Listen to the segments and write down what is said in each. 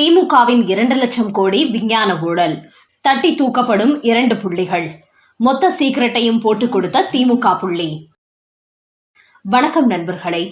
திமுகவின் இரண்டு லட்சம் கோடி விஞ்ஞான ஊழல். தட்டி தூக்கப்படும் இரண்டு புள்ளிகள். மொத்த சீக்கிரட்டையும் போட்டுக் கொடுத்த திமுக புள்ளி. வணக்கம் நண்பர்களே.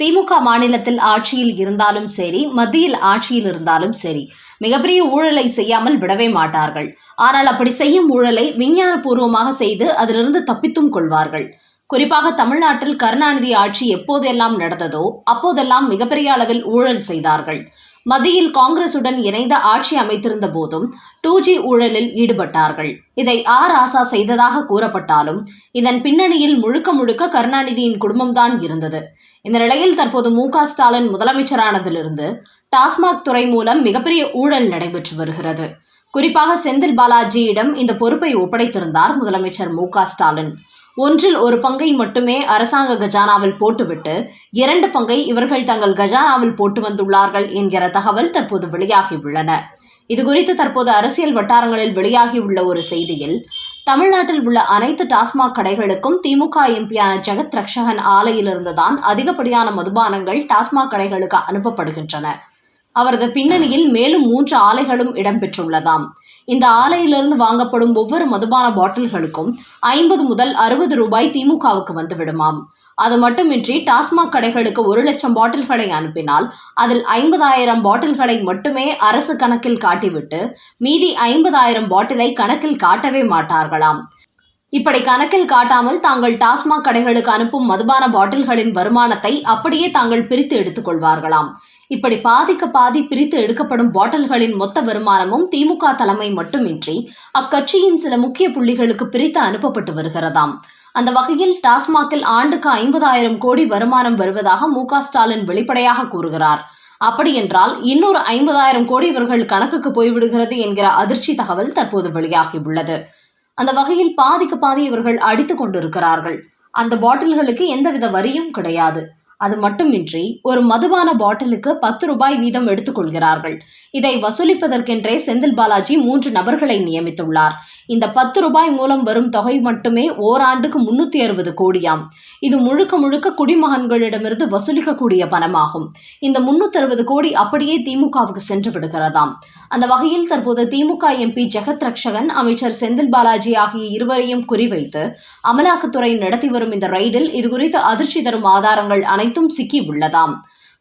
திமுக மாநிலத்தில் ஆட்சியில் இருந்தாலும் சரி மத்தியில் ஆட்சியில் இருந்தாலும் சரி மிகப்பெரிய ஊழலை செய்யாமல் விடவே மாட்டார்கள். ஆனால் அப்படி செய்யும் ஊழலை விஞ்ஞானபூர்வமாக செய்து அதிலிருந்து தப்பித்தும் கொள்வார்கள். குறிப்பாக தமிழ்நாட்டில் கருணாநிதி ஆட்சி எப்போதெல்லாம் நடந்ததோ அப்போதெல்லாம் மிகப்பெரிய அளவில் ஊழல் செய்தார்கள். மத்தியில் காங்கிரசுடன் இணைந்த ஆட்சி அமைத்திருந்த போதும் டூ ஜி ஊழலில் ஈடுபட்டார்கள். இதை ஆ. ராசா செய்ததாக கூறப்பட்டாலும் இதன் பின்னணியில் முழுக்க முழுக்க கருணாநிதியின் குடும்பம்தான் இருந்தது. இந்த நிலையில் தற்போது மு. க. ஸ்டாலின் முதலமைச்சரானதிலிருந்து டாஸ்மாக் துறை மூலம் மிகப்பெரிய ஊழல் நடைபெற்று வருகிறது. குறிப்பாக செந்தில் பாலாஜியிடம் இந்த பொறுப்பை ஒப்படைத்திருந்தார் முதலமைச்சர் மு. க. ஸ்டாலின். ஒன்றில் ஒரு பங்கை மட்டுமே அரசாங்க கஜானாவில் போட்டுவிட்டு இரண்டு பங்கை இவர்கள் தங்கள் கஜானாவில் போட்டு வந்துள்ளார்கள் என்கிற தகவல் தற்போது வெளியாகியுள்ளன. இதுகுறித்து தற்போது அரசியல் வட்டாரங்களில் வெளியாகியுள்ள ஒரு செய்தியில் தமிழ்நாட்டில் உள்ள அனைத்து டாஸ்மாக் கடைகளுக்கும் திமுக எம்பியான ஜெகத் ரக்ஷகன் ஆலையிலிருந்துதான் அதிகப்படியான மதுபானங்கள் டாஸ்மாக் கடைகளுக்கு அனுப்பப்படுகின்றன. அவரது பின்னணியில் மேலும் மூன்று ஆலைகளும் இடம்பெற்றுள்ளதாம். இந்த ஆலையிலிருந்து வாங்கப்படும் ஒவ்வொரு மதுபான பாட்டில்களுக்கும் ஐம்பது முதல் அறுபது ரூபாய் திமுகவுக்கு வந்துவிடுமாம். அது மட்டுமின்றி டாஸ்மாக் கடைகளுக்கு ஒரு லட்சம் பாட்டில்களை அனுப்பினால் அதில் ஐம்பதாயிரம் பாட்டில்களை மட்டுமே அரசு கணக்கில் காட்டிவிட்டு மீதி ஐம்பதாயிரம் பாட்டிலை கணக்கில் காட்டவே மாட்டார்களாம். இப்படி கணக்கில் காட்டாமல் தாங்கள் டாஸ்மாக் கடைகளுக்கு அனுப்பும் மதுபான பாட்டில்களின் வருமானத்தை அப்படியே தாங்கள் பிரித்து எடுத்துக்கொள்வார்களாம். இப்படி பாதிக்கு பாதி பிரித்து எடுக்கப்படும் பாட்டில்களின் மொத்த வருமானமும் திமுக தலைமை மட்டுமின்றி அக்கட்சியின் சில முக்கிய புள்ளிகளுக்கு பிரித்து அனுப்பப்பட்டு வருகிறதாம். அந்த வகையில் டாஸ்மாகில் ஆண்டுக்கு ஐம்பதாயிரம் கோடி வருமானம் வருவதாக மு ஸ்டாலின் வெளிப்படையாக கூறுகிறார். அப்படியென்றால் இன்னொரு ஐம்பதாயிரம் கோடி இவர்கள் கணக்குக்கு போய்விடுகிறது என்கிற அதிர்ச்சி தகவல் தற்போது வெளியாகியுள்ளது. அந்த வகையில் பாதிக்கு பாதி இவர்கள் அடித்து கொண்டிருக்கிறார்கள். அந்த பாட்டில்களுக்கு எந்தவித வரியும் கிடையாது. அது மட்டுமின்றி ஒரு மதுபான பாட்டிலுக்கு பத்து ரூபாய் வீதம் எடுத்துக்கொள்கிறார்கள் இதை வசூலிப்பதற்கென்றே செந்தில் பாலாஜி மூன்று நபர்களை நியமித்துள்ளார். இந்த பத்து ரூபாய் மூலம் வரும் தொகை மட்டுமே ஓராண்டுக்கு முன்னூத்தி அறுபது கோடியாம். இது முழுக்க முழுக்க குடிமகன்களிடமிருந்து வசூலிக்கக்கூடிய பணமாகும். இந்த முன்னூத்தி அறுபது கோடி அப்படியே திமுகவுக்கு சென்று விடுகிறதாம். அந்த வகையில் தற்போது திமுக எம்பி ஜெகத் ரக்ஷகன் அமைச்சர் செந்தில் பாலாஜி ஆகிய இருவரையும் குறிவைத்து அமலாக்கத்துறை நடத்தி வரும் இந்த ரைடில் இதுகுறித்து அதிர்ச்சி தரும் ஆதாரங்கள் அனைத்தும் சிக்கி உள்ளதாம்.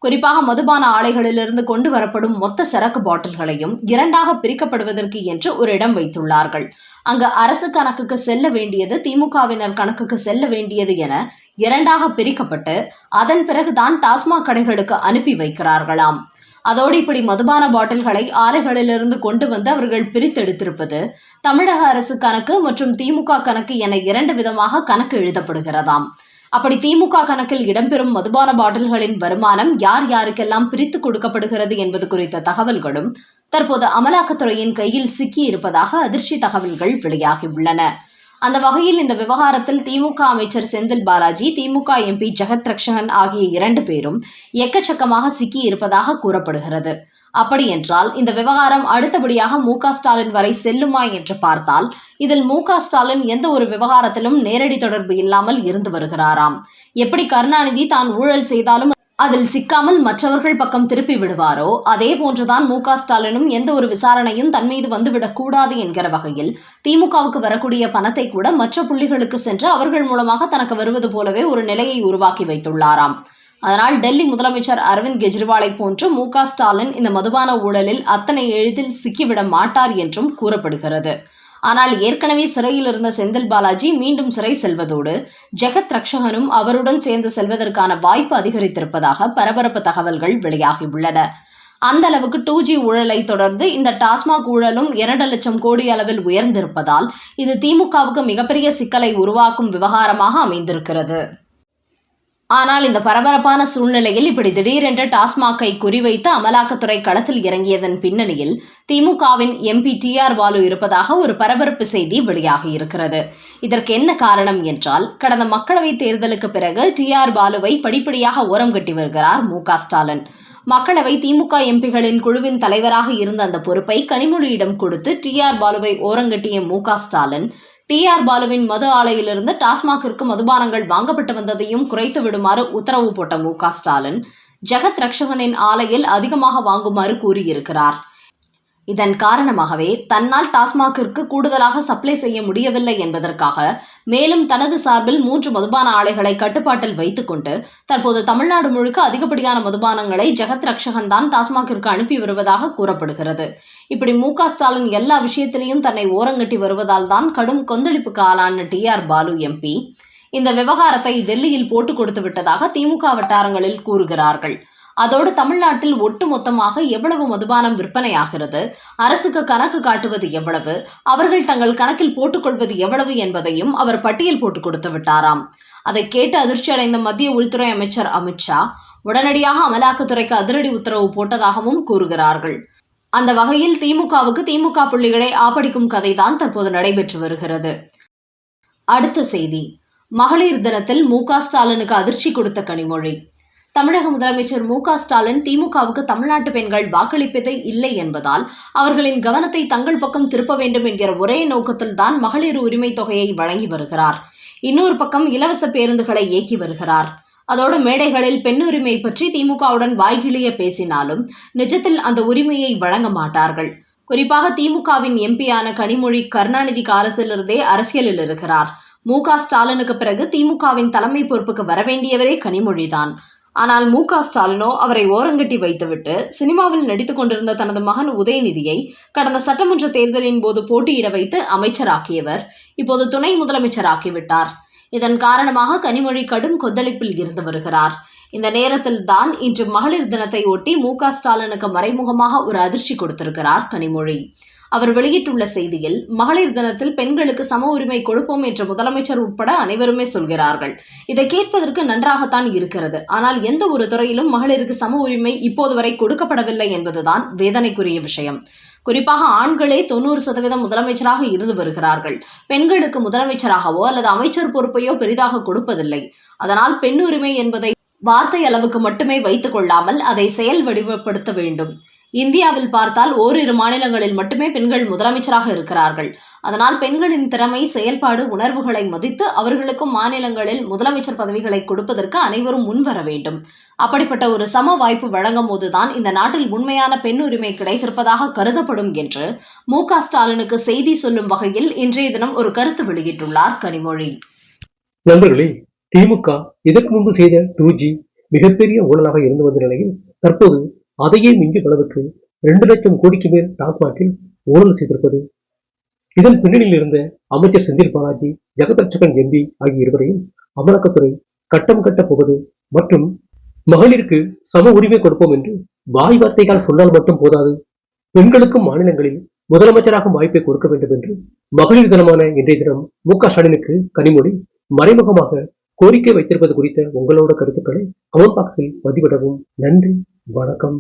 குறிப்பாக மதுபான ஆலைகளிலிருந்து கொண்டு வரப்படும் மொத்த சரக்கு பாட்டில்களையும் இரண்டாக பிரிக்கப்படுவதற்கு என்று ஒரு இடம் வைத்துள்ளார்கள். அங்கு அரசு கணக்குக்கு செல்ல வேண்டியது திமுகவினர் கணக்குக்கு செல்ல வேண்டியது என இரண்டாக பிரிக்கப்பட்டு அதன் பிறகுதான் டாஸ்மாக் கடைகளுக்கு அனுப்பி வைக்கிறார்களாம். அதோடு இப்படி மதுபான பாட்டில்களை ஆலைகளிலிருந்து கொண்டு வந்து அவர்கள் பிரித்தெடுத்திருப்பது தமிழக அரசு கணக்கு மற்றும் திமுக கணக்கு என இரண்டு விதமாக கணக்கு எழுதப்படுகிறதாம். அப்படி திமுக கணக்கில் இடம்பெறும் மதுபான பாட்டில்களின் வருமானம் யார் யாருக்கெல்லாம் பிரித்து கொடுக்கப்படுகிறது என்பது குறித்த தகவல்களும் தற்போது அமலாக்கத்துறையின் கையில் சிக்கி இருப்பதாக அதிர்ச்சி தகவல்கள் வெளியாகியுள்ளன. அந்த வகையில் இந்த விவகாரத்தில் திமுக அமைச்சர் செந்தில் பாலாஜி திமுக எம்பி ஜெகத் ரக்ஷகன் ஆகிய இரண்டு பேரும் எக்கச்சக்கமாக சிக்கி இருப்பதாக கூறப்படுகிறது. அப்படியென்றால் இந்த விவகாரம் அடுத்தபடியாக மு ஸ்டாலின் வரை செல்லுமா என்று பார்த்தால் இதில் மு ஸ்டாலின் எந்த ஒரு விவகாரத்திலும் நேரடி தொடர்பு இல்லாமல் இருந்து வருகிறாராம். எப்படி கருணாநிதி தான் ஊழல் செய்தாலும் அதில் சிக்காமல் மற்றவர்கள் பக்கம் திருப்பி விடுவாரோ? அதே போன்றுதான் மு க. ஸ்டாலினும் எந்த ஒரு விசாரணையும் தன் மீது வந்துவிடக் கூடாது என்கிற வகையில் திமுகவுக்கு வரக்கூடிய பணத்தை கூட மற்ற புள்ளிகளுக்கு சென்று அவர்கள் மூலமாக தனக்கு வருவது போலவே ஒரு நிலையை உருவாக்கி வைத்துள்ளாராம். அதனால் டெல்லி முதலமைச்சர் அரவிந்த் கெஜ்ரிவாலை போன்று மு க. ஸ்டாலின் இந்த மதுபான ஊழலில் அத்தனை எளிதில் சிக்கிவிட மாட்டார் என்றும் கூறப்படுகிறது. ஆனால் ஏற்கனவே சிறையில் இருந்த செந்தில் பாலாஜி மீண்டும் சிறை செல்வதோடு ஜெகத் ரக்ஷகனும் அவருடன் சேர்ந்து செல்வதற்கான வாய்ப்பு அதிகரித்திருப்பதாக பரபரப்பு தகவல்கள் வெளியாகியுள்ளன. அந்த அளவுக்கு டூ ஜி ஊழலை தொடர்ந்து இந்த டாஸ்மாக் ஊழலும் இரண்டு லட்சம் கோடி அளவில் உயர்ந்திருப்பதால் இது திமுகவுக்கு மிகப்பெரிய சிக்கலை உருவாக்கும் விவகாரமாக அமைந்திருக்கிறது. ஆனால் இந்த பரபரப்பான சூழ்நிலையில் இப்படி திடீரென்று டாஸ்மாகை குறிவைத்து அமலாக்கத்துறை களத்தில் இறங்கியதன் பின்னணியில் திமுகவின் எம்பி டி ஆர் பாலு இருப்பதாக ஒரு பரபரப்பு செய்தி வெளியாகி இருக்கிறது. இதற்கு என்ன காரணம் என்றால் கடந்த மக்களவைத் தேர்தலுக்கு பிறகு டி ஆர் பாலுவை படிப்படியாக ஓரம் கட்டி வருகிறார் மு ஸ்டாலின். மக்களவை திமுக எம்பிகளின் குழுவின் தலைவராக இருந்த அந்த பொறுப்பை கனிமொழியிடம் கொடுத்து டி ஆர் பாலுவை ஓரங்கட்டிய மு ஸ்டாலின் டி ஆர் பாலுவின் மது ஆலையிலிருந்து டாஸ்மாகிற்கு மதுபானங்கள் வாங்கப்பட்டு வந்ததையும் குறைத்து விடுமாறு உத்தரவு போட்ட மு க ஸ்டாலின் ஜெகத் ரக்ஷகனின் ஆலையில் அதிகமாக வாங்குமாறு கூறியிருக்கிறார். இதன் காரணமாகவே தன்னால் டாஸ்மாகிற்கு கூடுதலாக சப்ளை செய்ய முடியவில்லை என்பதற்காக மேலும் தனது சார்பில் மூன்று மதுபான ஆலைகளை கட்டுப்பாட்டில் வைத்துக்கொண்டு தற்போது தமிழ்நாடு முழுக்க அதிகப்படியான மதுபானங்களை ஜெகத் ரக்ஷகன் தான் டாஸ்மாகிற்கு அனுப்பி வருவதாக கூறப்படுகிறது. இப்படி மு க ஸ்டாலின் எல்லா விஷயத்திலையும் தன்னை ஓரங்கட்டி வருவதால் தான் கடும் கொந்தளிப்புக்கு ஆளான டி ஆர் பாலு எம்பி இந்த விவகாரத்தை டெல்லியில் போட்டு கொடுத்து விட்டதாக திமுக வட்டாரங்களில் கூறுகிறார்கள். அதோடு தமிழ்நாட்டில் ஒட்டுமொத்தமாக எவ்வளவு மதுபானம் விற்பனையாகிறது? அரசுக்கு கணக்கு காட்டுவது எவ்வளவு? அவர்கள் தங்கள் கணக்கில் போட்டுக்கொள்வது எவ்வளவு என்பதையும் அவர் பட்டியல் போட்டு கொடுத்து விட்டாராம். அதை கேட்டு அதிர்ச்சி அடைந்த மத்திய உள்துறை அமைச்சர் அமித்ஷா உடனடியாக அமலாக்கத்துறைக்கு அதிரடி உத்தரவு போட்டதாகவும் கூறுகிறார்கள். அந்த வகையில் திமுகவுக்கு திமுக புள்ளிகளை ஆப்படிக்கும் கதைதான் தற்போது நடைபெற்று வருகிறது. அடுத்த செய்தி. மகளிர் தினத்தில் மு க ஸ்டாலினுக்கு அதிர்ச்சி கொடுத்த கனிமொழி. தமிழக முதலமைச்சர் மு க ஸ்டாலின் திமுகவுக்கு தமிழ்நாட்டு பெண்கள் வாக்களிப்பதே இல்லை என்பதால் அவர்களின் கவனத்தை தங்கள் பக்கம் திருப்ப வேண்டும் என்கிற ஒரே நோக்கத்தில் தான் மகளிர் உரிமை தொகையை வழங்கி வருகிறார். இன்னொரு பக்கம் இலவச பேருந்துகளை இயக்கி வருகிறார். அதோடு மேடைகளில் பெண் உரிமை பற்றி திமுகவுடன் வாய்கிழிய பேசினாலும் நிஜத்தில் அந்த உரிமையை வழங்க மாட்டார்கள். குறிப்பாக திமுகவின் எம்பியான கனிமொழி கருணாநிதி காலத்திலிருந்தே அரசியலில் இருக்கிறார். மு க ஸ்டாலினுக்கு பிறகு திமுகவின் தலைமை பொறுப்புக்கு வரவேண்டியவரே கனிமொழிதான். ஆனால் மு க ஸ்டாலினோ அவரை ஓரங்கட்டி வைத்துவிட்டு சினிமாவில் நடித்துக் கொண்டிருந்த தனது மகன் உதயநிதியை கடந்த சட்டமன்ற தேர்தலின் போது போட்டியிட வைத்து அமைச்சராக்கியவர் இப்போது துணை முதலமைச்சராக்கிவிட்டார். இதன் காரணமாக கனிமொழி கடும் கொந்தளிப்பில் இருந்து வருகிறார். இந்த நேரத்தில் தான் இன்று மகளிர் தினத்தை ஒட்டி மு க ஸ்டாலினுக்கு மறைமுகமாக ஒரு அதிர்ச்சி கொடுத்திருக்கிறார் கனிமொழி. அவர் வெளியிட்டுள்ள செய்தியில் மகளிர் தினத்தில் பெண்களுக்கு சம உரிமை கொடுப்போம் என்று முதலமைச்சர் உட்பட அனைவருமே சொல்கிறார்கள். இதை கேட்பதற்கு நன்றாகத்தான் இருக்கிறது. ஆனால் எந்த ஒரு துறையிலும் மகளிருக்கு சம உரிமை இப்போது வரை கொடுக்கப்படவில்லை என்பதுதான் வேதனைக்குரிய விஷயம். குறிப்பாக ஆண்களே தொண்ணூறு சதவீதம் முதலமைச்சராக இருந்து வருகிறார்கள். பெண்களுக்கு முதலமைச்சராகவோ அல்லது அமைச்சர் பொறுப்பையோ பெரிதாக கொடுப்பதில்லை. அதனால் பெண் உரிமை என்பதை வார்த்தை அளவுக்கு மட்டுமே வைத்துக் கொள்ளாமல் அதை செயல் வடிவப்படுத்த வேண்டும். இந்தியாவில் பார்த்தால் ஓரிரு மாநிலங்களில் மட்டுமே பெண்கள் முதலமைச்சராக இருக்கிறார்கள். அதனால் பெண்களின் திறமை செயல்பாடு உணர்வுகளை மதித்து அவர்களுக்கும் மாநிலங்களில் முதலமைச்சர் பதவிகளை கொடுப்பதற்கு அனைவரும் முன்வர வேண்டும். அப்படிப்பட்ட ஒரு சம வாய்ப்பு வழங்கும் போதுதான் இந்த நாட்டில் உண்மையான பெண் உரிமை கிடைத்திருப்பதாக கருதப்படும் என்று மு க ஸ்டாலினுக்கு செய்தி சொல்லும் வகையில் இன்றைய தினம் ஒரு கருத்து வெளியிட்டுள்ளார் கனிமொழி. நண்பர்களே திமுக இதற்கு முன்பு செய்த டூ ஜி மிகப்பெரிய ஊழலாக இருந்து வந்த நிலையில் தற்போது அதையே மிஞ்சும் அளவுக்கு இரண்டு லட்சம் கோடிக்கு மேல் டாஸ்மாகில் ஊழல் செய்திருப்பது. இதன் பின்னணியில் இருந்த அமைச்சர் செந்தில் பாலாஜி ஜெகதர்ச்சகன் எம்பி ஆகிய இருவரையும் அமலாக்கத்துறை கட்டம் கட்ட போவது மற்றும் மகளிருக்கு சம உரிமை கொடுப்போம் என்று வாய் வார்த்தைகள் சொன்னால் மட்டும் போதாது. பெண்களுக்கும் மாநிலங்களில் முதலமைச்சராக வாய்ப்பை கொடுக்க வேண்டும் என்று மகளிர் தினமான இன்றைய தினம் மு க ஸ்டாலினுக்கு கனிமொழி மறைமுகமாக கோரிக்கை வைத்திருப்பது குறித்த உங்களோட கருத்துக்களை கமெண்ட் பாக்ஸில் பதிவிடவும். நன்றி. வணக்கம்.